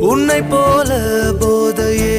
உன்னை போல போதையே